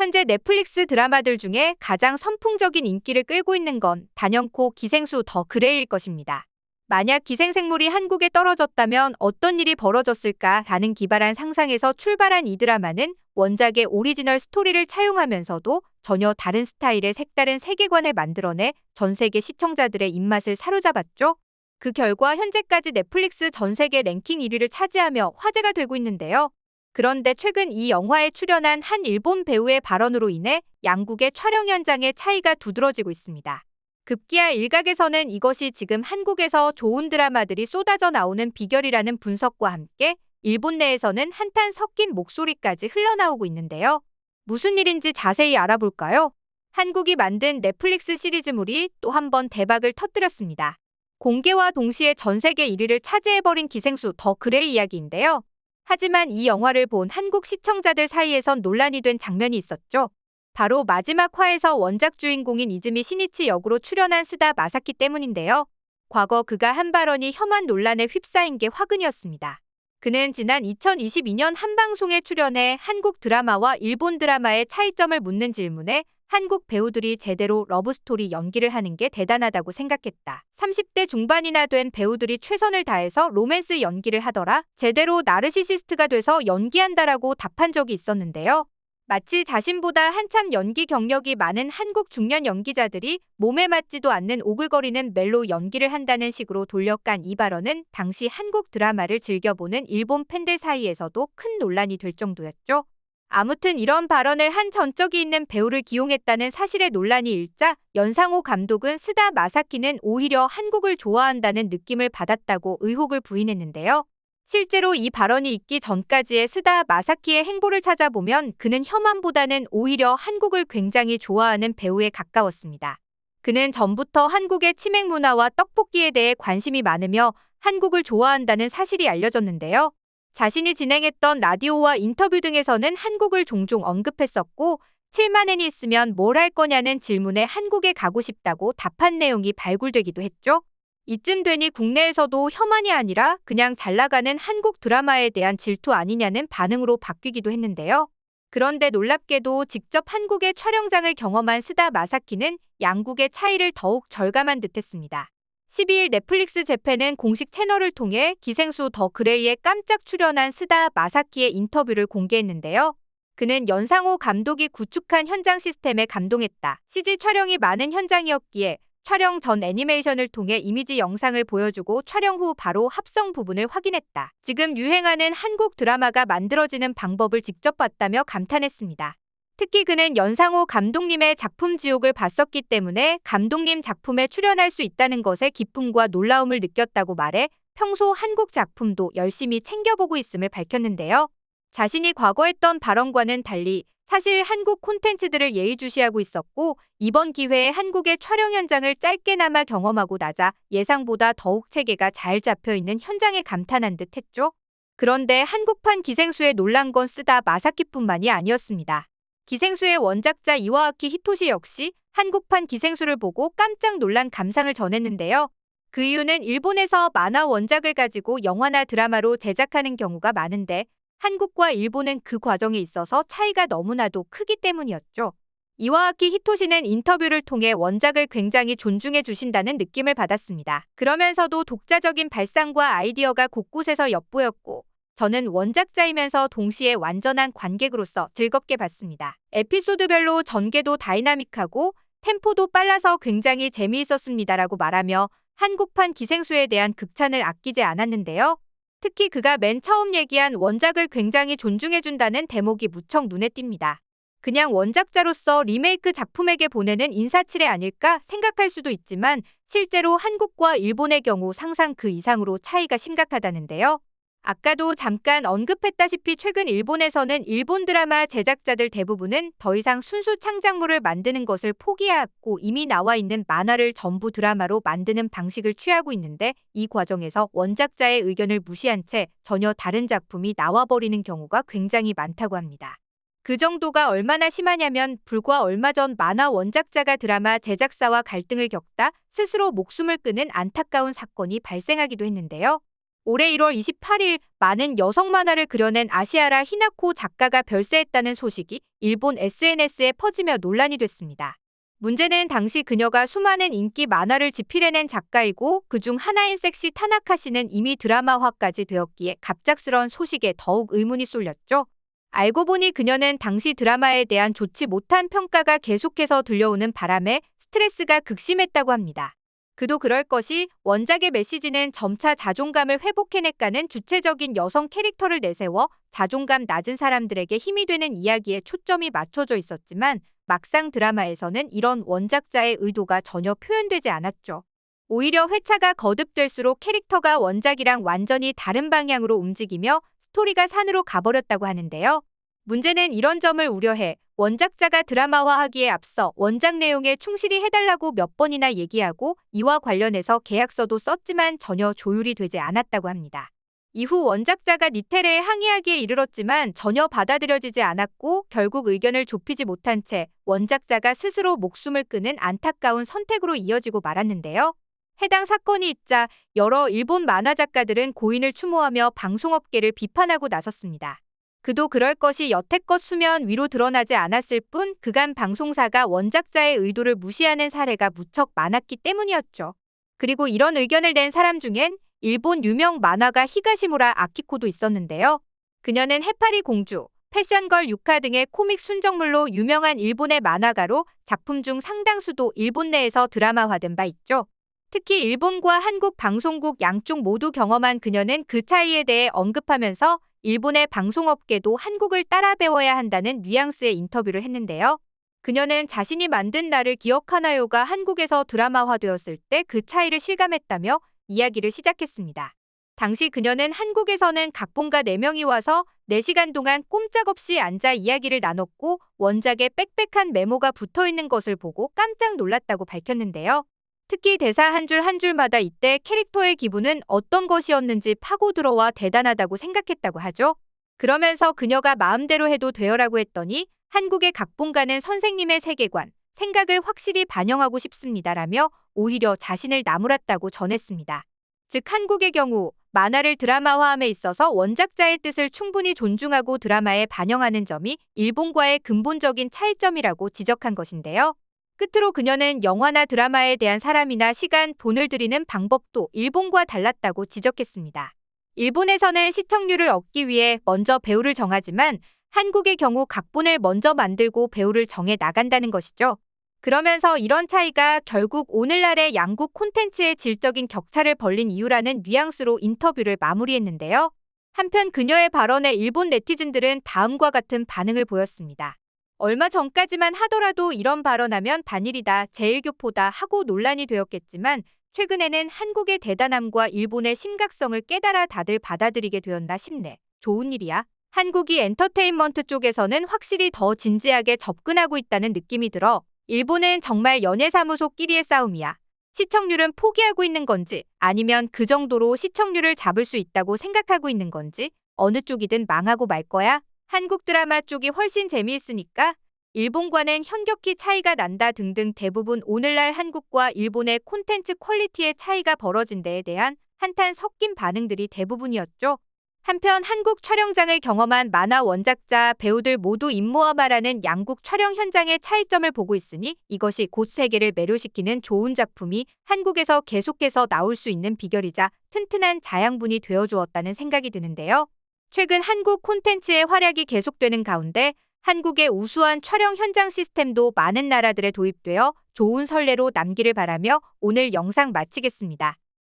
현재 넷플릭스 드라마들 중에 가장 선풍적인 인기를 끌고 있는 건 단연코 기생수 더 그레이일 것입니다. 만약 기생생물이 한국에 떨어졌다면 어떤 일이 벌어졌을까라는 기발한 상상에서 출발한 이 드라마는 원작의 오리지널 스토리를 차용하면서도 전혀 다른 스타일의 색다른 세계관을 만들어내 전 세계 시청자들의 입맛을 사로잡았죠. 그 결과 현재까지 넷플릭스 전 세계 랭킹 1위를 차지하며 화제가 되고 있는데요. 그런데 최근 이 영화에 출연한 한 일본 배우의 발언으로 인해 양국의 촬영 현장의 차이가 두드러지고 있습니다. 급기야 일각에서는 이것이 지금 한국에서 좋은 드라마들이 쏟아져 나오는 비결이라는 분석과 함께 일본 내에서는 한탄 섞인 목소리까지 흘러나오고 있는데요. 무슨 일인지 자세히 알아볼까요? 한국이 만든 넷플릭스 시리즈물이 또 한 번 대박을 터뜨렸습니다. 공개와 동시에 전 세계 1위를 차지해버린 기생수 더 그레이 이야기인데요. 하지만 이 영화를 본 한국 시청자들 사이에선 논란이 된 장면이 있었죠. 바로 마지막 화에서 원작 주인공인 이즈미 시니치 역으로 출연한 스다 마사키 때문인데요. 과거 그가 한 발언이 혐한 논란에 휩싸인 게 화근이었습니다. 그는 지난 2022년 한 방송에 출연해 한국 드라마와 일본 드라마의 차이점을 묻는 질문에 한국 배우들이 제대로 러브스토리 연기를 하는 게 대단하다고 생각했다. 30대 중반이나 된 배우들이 최선을 다해서 로맨스 연기를 하더라. 제대로 나르시시스트가 돼서 연기한다라고 답한 적이 있었는데요. 마치 자신보다 한참 연기 경력이 많은 한국 중년 연기자들이 몸에 맞지도 않는 오글거리는 멜로 연기를 한다는 식으로 돌려깐 이 발언은 당시 한국 드라마를 즐겨보는 일본 팬들 사이에서도 큰 논란이 될 정도였죠. 아무튼 이런 발언을 한 전적이 있는 배우를 기용했다는 사실에 논란이 일자 연상호 감독은 스다 마사키는 오히려 한국을 좋아한다는 느낌을 받았다고 의혹을 부인했는데요. 실제로 이 발언이 있기 전까지의 스다 마사키의 행보를 찾아보면 그는 혐한보다는 오히려 한국을 굉장히 좋아하는 배우에 가까웠습니다. 그는 전부터 한국의 치맥 문화와 떡볶이에 대해 관심이 많으며 한국을 좋아한다는 사실이 알려졌는데요. 자신이 진행했던 라디오와 인터뷰 등에서는 한국을 종종 언급했었고 7만엔이 있으면 뭘 할 거냐는 질문에 한국에 가고 싶다고 답한 내용이 발굴되기도 했죠. 이쯤 되니 국내에서도 혐한이 아니라 그냥 잘 나가는 한국 드라마에 대한 질투 아니냐는 반응으로 바뀌기도 했는데요. 그런데 놀랍게도 직접 한국의 촬영장을 경험한 스다 마사키는 양국의 차이를 더욱 절감한 듯했습니다. 12일 넷플릭스 재팬은 공식 채널을 통해 기생수 더 그레이에 깜짝 출연한 스다 마사키의 인터뷰를 공개했는데요. 그는 연상호 감독이 구축한 현장 시스템에 감동했다. CG 촬영이 많은 현장이었기에 촬영 전 애니메이션을 통해 이미지 영상을 보여주고 촬영 후 바로 합성 부분을 확인했다. 지금 유행하는 한국 드라마가 만들어지는 방법을 직접 봤다며 감탄했습니다. 특히 그는 연상호 감독님의 작품 지옥을 봤었기 때문에 감독님 작품에 출연할 수 있다는 것에 기쁨과 놀라움을 느꼈다고 말해 평소 한국 작품도 열심히 챙겨보고 있음을 밝혔는데요. 자신이 과거 했던 발언과는 달리 사실 한국 콘텐츠들을 예의주시하고 있었고 이번 기회에 한국의 촬영 현장을 짧게나마 경험하고 나자 예상보다 더욱 체계가 잘 잡혀 있는 현장에 감탄한 듯 했죠. 그런데 한국판 기생수에 놀란 건 쓰다 마사키뿐만이 아니었습니다. 기생수의 원작자 이와아키 히토시 역시 한국판 기생수를 보고 깜짝 놀란 감상을 전했는데요. 그 이유는 일본에서 만화 원작을 가지고 영화나 드라마로 제작하는 경우가 많은데 한국과 일본은 그 과정에 있어서 차이가 너무나도 크기 때문이었죠. 이와아키 히토시는 인터뷰를 통해 원작을 굉장히 존중해 주신다는 느낌을 받았습니다. 그러면서도 독자적인 발상과 아이디어가 곳곳에서 엿보였고 저는 원작자이면서 동시에 완전한 관객으로서 즐겁게 봤습니다. 에피소드별로 전개도 다이나믹하고 템포도 빨라서 굉장히 재미있었습니다라고 말하며 한국판 기생수에 대한 극찬을 아끼지 않았는데요. 특히 그가 맨 처음 얘기한 원작을 굉장히 존중해준다는 대목이 무척 눈에 띕니다. 그냥 원작자로서 리메이크 작품에게 보내는 인사치레 아닐까 생각할 수도 있지만 실제로 한국과 일본의 경우 상상 그 이상으로 차이가 심각하다는데요. 아까도 잠깐 언급했다시피 최근 일본에서는 일본 드라마 제작자들 대부분은 더 이상 순수 창작물을 만드는 것을 포기하고 이미 나와 있는 만화를 전부 드라마로 만드는 방식을 취하고 있는데 이 과정에서 원작자의 의견을 무시한 채 전혀 다른 작품이 나와버리는 경우가 굉장히 많다고 합니다. 그 정도가 얼마나 심하냐면 불과 얼마 전 만화 원작자가 드라마 제작사와 갈등을 겪다 스스로 목숨을 끊은 안타까운 사건이 발생하기도 했는데요. 올해 1월 28일 많은 여성 만화를 그려낸 아시아라 히나코 작가가 별세했다는 소식이 일본 SNS에 퍼지며 논란이 됐습니다. 문제는 당시 그녀가 수많은 인기 만화를 집필해낸 작가이고 그중 하나인 섹시 타나카 씨는 이미 드라마화까지 되었기에 갑작스런 소식에 더욱 의문이 쏠렸죠. 알고 보니 그녀는 당시 드라마에 대한 좋지 못한 평가가 계속해서 들려오는 바람에 스트레스가 극심했다고 합니다. 그도 그럴 것이 원작의 메시지는 점차 자존감을 회복해내가는 주체적인 여성 캐릭터를 내세워 자존감 낮은 사람들에게 힘이 되는 이야기에 초점이 맞춰져 있었지만 막상 드라마에서는 이런 원작자의 의도가 전혀 표현되지 않았죠. 오히려 회차가 거듭될수록 캐릭터가 원작이랑 완전히 다른 방향으로 움직이며 스토리가 산으로 가버렸다고 하는데요. 문제는 이런 점을 우려해 원작자가 드라마화하기에 앞서 원작 내용에 충실히 해달라고 몇 번이나 얘기하고 이와 관련해서 계약서도 썼지만 전혀 조율이 되지 않았다고 합니다. 이후 원작자가 니테레에 항의하기에 이르렀지만 전혀 받아들여지지 않았고 결국 의견을 좁히지 못한 채 원작자가 스스로 목숨을 끊은 안타까운 선택으로 이어지고 말았는데요. 해당 사건이 있자 여러 일본 만화 작가들은 고인을 추모하며 방송업계를 비판하고 나섰습니다. 그도 그럴 것이 여태껏 수면 위로 드러나지 않았을 뿐 그간 방송사가 원작자의 의도를 무시하는 사례가 무척 많았기 때문이었죠. 그리고 이런 의견을 낸 사람 중엔 일본 유명 만화가 히가시무라 아키코도 있었는데요. 그녀는 해파리 공주, 패션걸 유카 등의 코믹 순정물로 유명한 일본의 만화가로 작품 중 상당수도 일본 내에서 드라마화된 바 있죠. 특히 일본과 한국 방송국 양쪽 모두 경험한 그녀는 그 차이에 대해 언급하면서 일본의 방송업계도 한국을 따라 배워야 한다는 뉘앙스의 인터뷰를 했는데요. 그녀는 자신이 만든 나를 기억하나요가 한국에서 드라마화되었을 때 그 차이를 실감했다며 이야기를 시작했습니다. 당시 그녀는 한국에서는 각본가 4명이 와서 4시간 동안 꼼짝없이 앉아 이야기를 나눴고 원작에 빽빽한 메모가 붙어 있는 것을 보고 깜짝 놀랐다고 밝혔는데요. 특히 대사 한 줄 한 줄마다 이때 캐릭터의 기분은 어떤 것이었는지 파고 들어와 대단하다고 생각했다고 하죠. 그러면서 그녀가 마음대로 해도 되어라고 했더니 한국의 각본가는 선생님의 세계관, 생각을 확실히 반영하고 싶습니다라며 오히려 자신을 나무랐다고 전했습니다. 즉 한국의 경우 만화를 드라마화함에 있어서 원작자의 뜻을 충분히 존중하고 드라마에 반영하는 점이 일본과의 근본적인 차이점이라고 지적한 것인데요. 끝으로 그녀는 영화나 드라마에 대한 사람이나 시간, 돈을 들이는 방법도 일본과 달랐다고 지적했습니다. 일본에서는 시청률을 얻기 위해 먼저 배우를 정하지만 한국의 경우 각본을 먼저 만들고 배우를 정해 나간다는 것이죠. 그러면서 이런 차이가 결국 오늘날의 양국 콘텐츠의 질적인 격차를 벌린 이유라는 뉘앙스로 인터뷰를 마무리했는데요. 한편 그녀의 발언에 일본 네티즌들은 다음과 같은 반응을 보였습니다. 얼마 전까지만 하더라도 이런 발언하면 반일이다, 제일교포다 하고 논란이 되었겠지만 최근에는 한국의 대단함과 일본의 심각성을 깨달아 다들 받아들이게 되었나 싶네. 좋은 일이야. 한국이 엔터테인먼트 쪽에서는 확실히 더 진지하게 접근하고 있다는 느낌이 들어 일본은 정말 연예사무소끼리의 싸움이야. 시청률은 포기하고 있는 건지 아니면 그 정도로 시청률을 잡을 수 있다고 생각하고 있는 건지 어느 쪽이든 망하고 말 거야. 한국 드라마 쪽이 훨씬 재미있으니까 일본과는 현격히 차이가 난다 등등 대부분 오늘날 한국과 일본의 콘텐츠 퀄리티의 차이가 벌어진 데에 대한 한탄 섞인 반응들이 대부분이었죠. 한편 한국 촬영장을 경험한 만화 원작자 배우들 모두 임모아마라는 양국 촬영 현장의 차이점을 보고 있으니 이것이 곧 세계를 매료시키는 좋은 작품이 한국에서 계속해서 나올 수 있는 비결이자 튼튼한 자양분이 되어주었다는 생각이 드는데요. 최근 한국 콘텐츠의 활약이 계속되는 가운데 한국의 우수한 촬영 현장 시스템도 많은 나라들에 도입되어 좋은 선례로 남기를 바라며 오늘 영상 마치겠습니다.